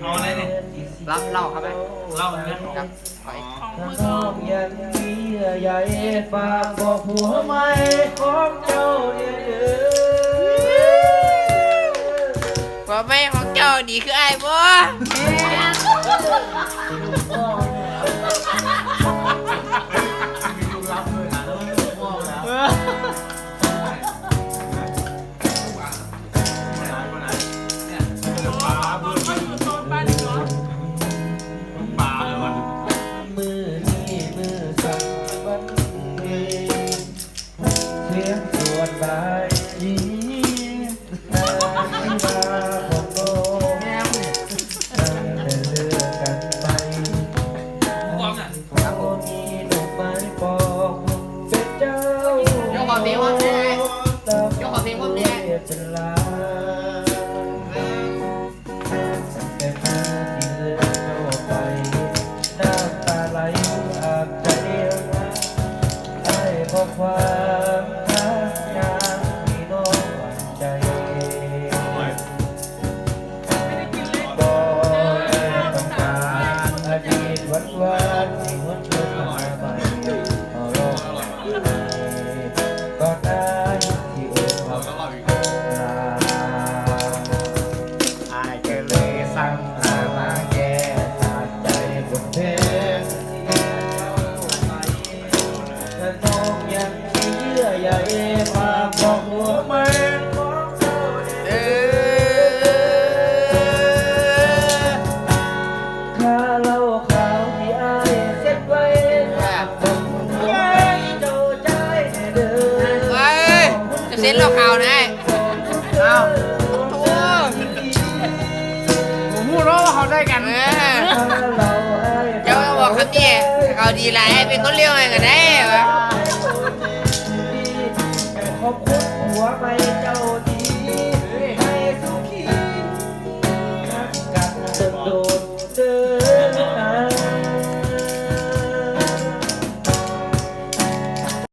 เอาอะไรเนี่ยรับเล่าครับไหมเล่าไหมครับไปของถ้ามือน้องยังมีเยื่อใยฝากบอกผัวไม่ของเจ้าเนี่ยเด้อว่าแม่ของเจ้านี่คือไอ้บ่รั สียงสวดบายจีนาฬิกาของโลกตั้งแต่เลือกกันไปเขามีดอกไม้ปอกเป็นเจ้ายกขอเพลงว่าแม่ยกขอเพลงว่าแม่เป็นลาแต่เมื่อที่เลือนเข้าไปน้ำตาไหลอาบใจให้เเหล้าขาวที่อายเซ็ตไว้ไว้เจ้าใจเดินเฮ้ยจะเซ็นเราข่าวนะไอ้ผมพูดแล้วว่าเขาได้กันเออเจ้าบอกคำนี้เขาดีไรเป็นคนเลี้ยงไงก็ได้วะขอบคุณหัวไปเจ้าที่